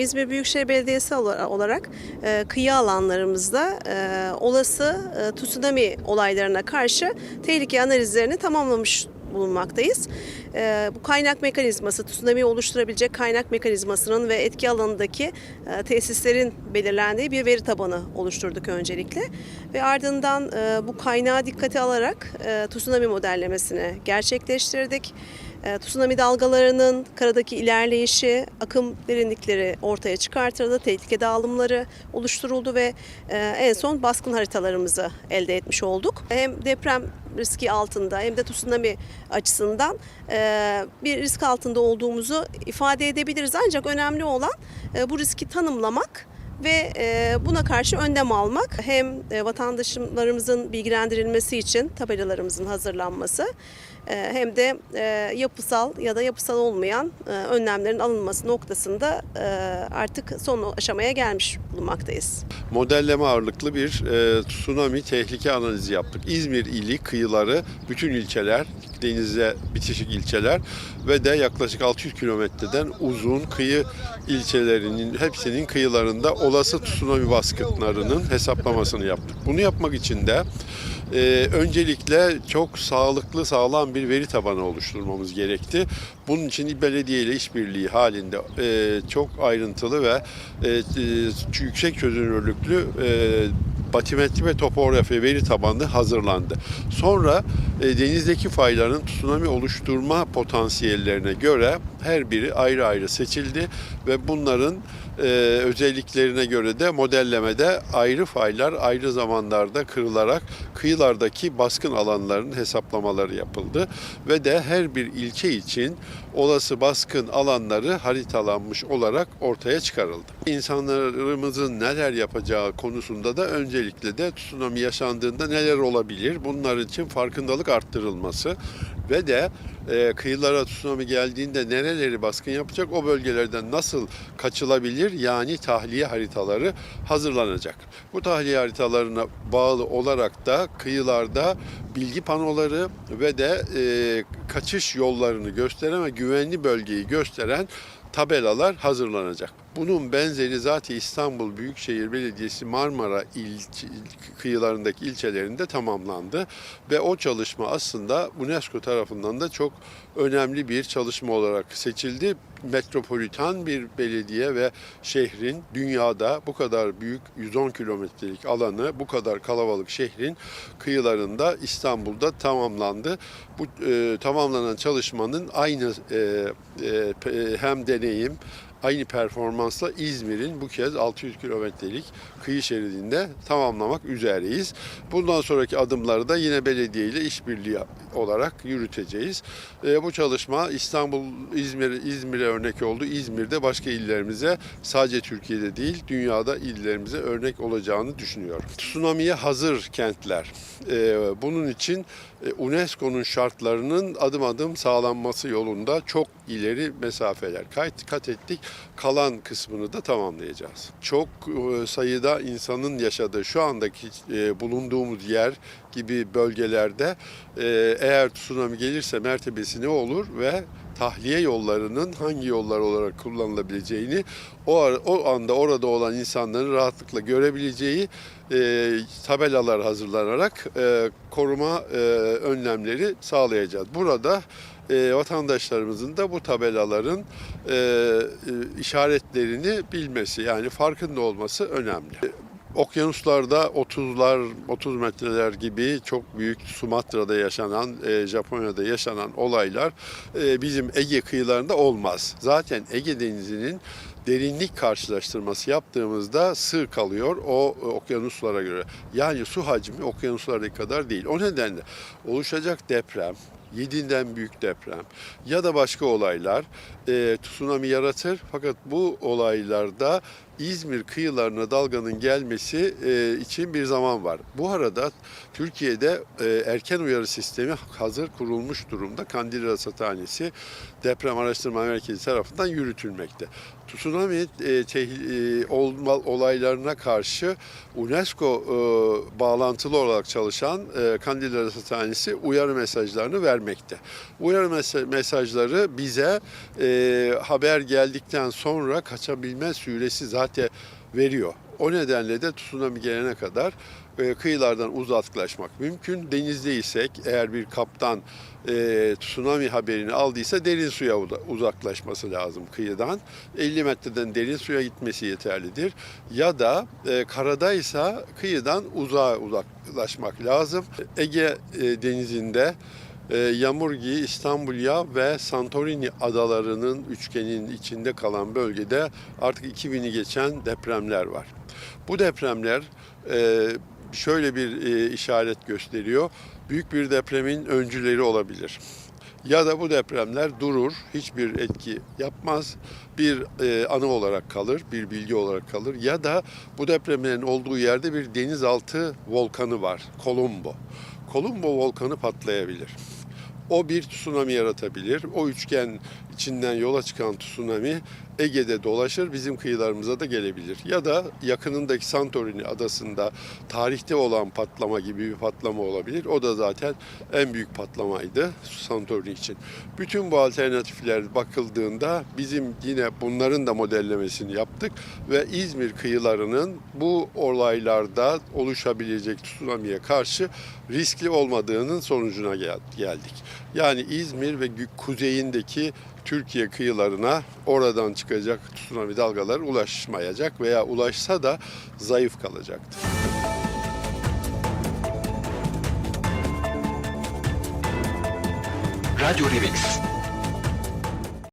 İzmir Büyükşehir Belediyesi ola- olarak e, kıyı alanlarımızda e, olası e, tsunami olaylarına karşı tehlike analizlerini tamamlamış bulunmaktayız. Bu kaynak mekanizması, tsunami oluşturabilecek kaynak mekanizmasının ve etki alanındaki tesislerin belirlendiği bir veri tabanı oluşturduk öncelikle. Ve ardından bu kaynağı dikkate alarak e, tsunami modellemesini gerçekleştirdik. E, tsunami dalgalarının karadaki ilerleyişi, akım derinlikleri ortaya çıkartıldı, tehlike dağılımları oluşturuldu ve e, en son baskın haritalarımızı elde etmiş olduk. Hem deprem riski altında hem de tsunami açısından e, bir risk altında olduğumuzu ifade edebiliriz. Ancak önemli olan bu riski tanımlamak ve e, buna karşı önlem almak hem e, vatandaşlarımızın bilgilendirilmesi için tabelalarımızın hazırlanması e, hem de yapısal ya da yapısal olmayan önlemlerin alınması noktasında artık son aşamaya gelmiş bulunmaktayız. modelleme ağırlıklı bir tsunami tehlike analizi yaptık. İzmir ili kıyıları, bütün ilçeler, denize bitişik ilçeler ve de yaklaşık 600 kilometreden uzun kıyı ilçelerinin hepsinin kıyılarında olası tsunami baskınlarının hesaplamasını yaptık. Bunu yapmak için de e, öncelikle çok sağlıklı, sağlam bir veri tabanı oluşturmamız gerekti. Bunun için belediye ile işbirliği halinde e, çok ayrıntılı ve e, e, yüksek çözünürlüklü e, batimetri ve topografi veri tabanı hazırlandı. Sonra denizdeki fayların tsunami oluşturma potansiyellerine göre her biri ayrı ayrı seçildi ve bunların e, özelliklerine göre de modellemede ayrı faylar ayrı zamanlarda kırılarak kıyılardaki baskın alanların hesaplamaları yapıldı ve de her bir ilçe için olası baskın alanları haritalanmış olarak ortaya çıkarıldı. İnsanlarımızın neler yapacağı konusunda da öncelikle de tsunami yaşandığında neler olabilir bunlar için farkındalık arttırılması ve de e, kıyılara tsunami geldiğinde nereleri baskın yapacak o bölgelerden nasıl kaçılabilir yani tahliye haritaları hazırlanacak. Bu tahliye haritalarına bağlı olarak da kıyılarda bilgi panoları ve de e, kaçış yollarını gösteren ve güvenli bölgeyi gösteren tabelalar hazırlanacak. Bunun benzeri zaten İstanbul Büyükşehir Belediyesi Marmara il, kıyılarındaki ilçelerinde tamamlandı ve o çalışma aslında UNESCO tarafından da çok önemli bir çalışma olarak seçildi. Metropolitan bir belediye ve şehrin dünyada bu kadar büyük 110 kilometrelik alanı bu kadar kalabalık şehrin kıyılarında İstanbul'da tamamlandı. Bu e, tamamlanan çalışmanın aynı e, e, hem deneyim aynı performansla İzmir'in bu kez 600 kilometrelik kıyı şeridinde tamamlamak üzereyiz. Bundan sonraki adımları da yine belediye ile işbirliği olarak yürüteceğiz. E, bu çalışma İstanbul, İzmir, İzmir'e örnek oldu. İzmir'de başka illerimize sadece Türkiye'de değil dünyada illerimize örnek olacağını düşünüyorum. Tsunami'ye hazır kentler. E, bunun için e, UNESCO'nun şartlarının adım adım sağlanması yolunda çok ileri mesafeler kat, ettik. Kalan kısmını da tamamlayacağız. Çok e, sayıda insanın yaşadığı şu andaki e, bulunduğumuz yer gibi bölgelerde e, eğer tsunami gelirse mertebesi ne olur ve tahliye yollarının hangi yollar olarak kullanılabileceğini o, o anda orada olan insanların rahatlıkla görebileceği e, tabelalar hazırlanarak e, koruma e, önlemleri sağlayacağız. Burada e, vatandaşlarımızın da bu tabelaların e, e, işaretlerini bilmesi yani farkında olması önemli. Okyanuslarda 30'lar 30 metreler gibi çok büyük Sumatra'da yaşanan, e, Japonya'da yaşanan olaylar e, bizim Ege kıyılarında olmaz. Zaten Ege Denizi'nin derinlik karşılaştırması yaptığımızda sığ kalıyor o e, okyanuslara göre. Yani su hacmi okyanuslardaki kadar değil. O nedenle oluşacak deprem, 7'den büyük deprem ya da başka olaylar e, tsunami yaratır. Fakat bu olaylarda İzmir kıyılarına dalganın gelmesi e, için bir zaman var. Bu arada Türkiye'de e, erken uyarı sistemi hazır kurulmuş durumda. Kandilli Rasathanesi Deprem Araştırma Merkezi tarafından yürütülmekte. Tsunami e, tehl- e, olaylarına karşı UNESCO e, bağlantılı olarak çalışan e, Kandilli Rasathanesi uyarı mesajlarını vermekte. Uyarı mes- mesajları bize e, haber geldikten sonra kaçabilme süresi zaten veriyor. O nedenle de tsunami gelene kadar e, kıyılardan uzaklaşmak mümkün. Denizdeysek eğer bir kaptan e, tsunami haberini aldıysa derin suya uza- uzaklaşması lazım kıyıdan. 50 metreden derin suya gitmesi yeterlidir. Ya da e, karadaysa kıyıdan uzağa uzaklaşmak lazım. Ege e, denizinde Yamurgi, İstanbulya ve Santorini adalarının üçgenin içinde kalan bölgede artık 2000'i geçen depremler var. Bu depremler e, şöyle bir e, işaret gösteriyor. Büyük bir depremin öncüleri olabilir. Ya da bu depremler durur, hiçbir etki yapmaz, bir e, anı olarak kalır, bir bilgi olarak kalır. Ya da bu depremlerin olduğu yerde bir denizaltı volkanı var, Kolombo. Kolombo volkanı patlayabilir. O bir tsunami yaratabilir. O üçgen içinden yola çıkan tsunami Ege'de dolaşır, bizim kıyılarımıza da gelebilir. Ya da yakınındaki Santorini adasında tarihte olan patlama gibi bir patlama olabilir. O da zaten en büyük patlamaydı Santorini için. Bütün bu alternatifler bakıldığında bizim yine bunların da modellemesini yaptık ve İzmir kıyılarının bu olaylarda oluşabilecek tsunami'ye karşı riskli olmadığının sonucuna gel- geldik. Yani İzmir ve kuzeyindeki Türkiye kıyılarına oradan çıkacak tsunami dalgaları ulaşmayacak veya ulaşsa da zayıf kalacaktır. Radyo Remix.